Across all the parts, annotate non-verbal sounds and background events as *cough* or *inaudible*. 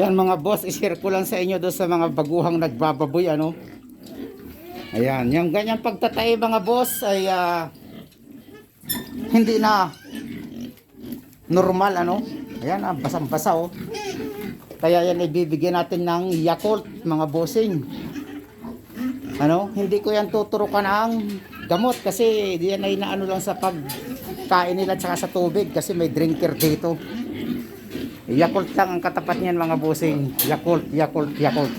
Yan mga boss, i-share ko lang sa inyo doon sa mga baguhang nagbababoy ano. Ayan, yung ganyang pagtatay mga boss ay ah, hindi na normal ano. Ayan, ah, basang-basa oh. Kaya yan ibibigyan natin ng Yakult mga bossing. Ano, hindi ko yan tuturukan ng gamot kasi yan ay naano lang sa pagkain nila tsaka sa tubig kasi may drinker dito. Yakult lang ang katapat niyan mga bossing. Yakult, Yakult, Yakult.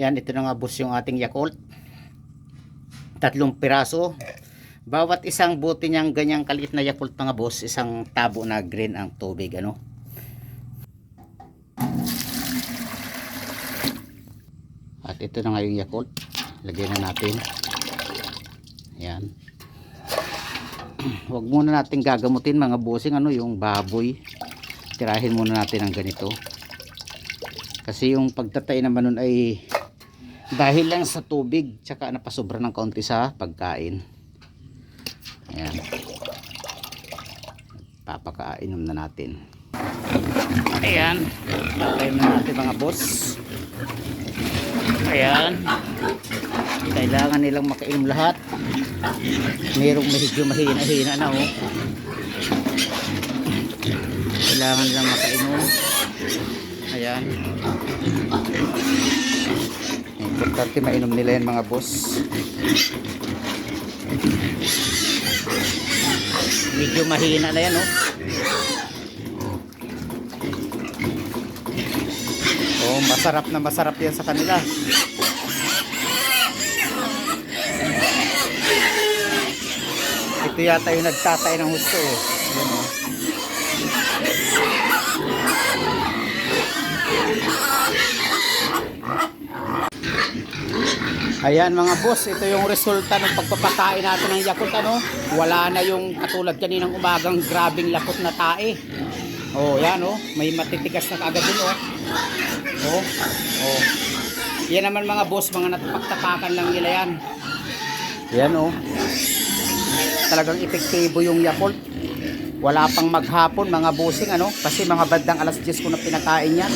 Yan, ito na nga boss yung ating Yakult. Tatlong piraso. Bawat isang bote niyang ganyang kaliit na Yakult mga boss, isang tabo na green ang tubig. Ano? At ito na nga yung Yakult. Lagyan na natin. Yan. *clears throat* Huwag muna natin gagamutin mga bossing ano yung baboy tirahin muna natin ang ganito. Kasi yung pagtatay naman nun ay dahil lang sa tubig tsaka napasobra ng kaunti sa pagkain. Ayan. Papakainom na natin. Ayan. Papakainom na natin mga boss. Ayan. Kailangan nilang makainom lahat. Merong medyo mahina-hina na oh kailangan lang makainom. Ayan. Importante mainom nila yan mga boss. Medyo mahina na yan oh. Oh masarap na masarap yan sa kanila. Ito yata yung nagtatay ng husto eh. Yan oh Ayan mga boss, ito yung resulta ng pagpapakain natin ng Yakult ano. Wala na yung katulad kaninang umagang grabing lakot na tae. Oh, yan oh, may matitigas na kaagad dun oh. Oh. Oh. Yan naman mga boss, mga natapaktapakan lang nila yan. Yan oh. Talagang epektibo yung Yakult. Wala pang maghapon mga bossing ano, kasi mga bandang alas 10 ko na pinakain yan.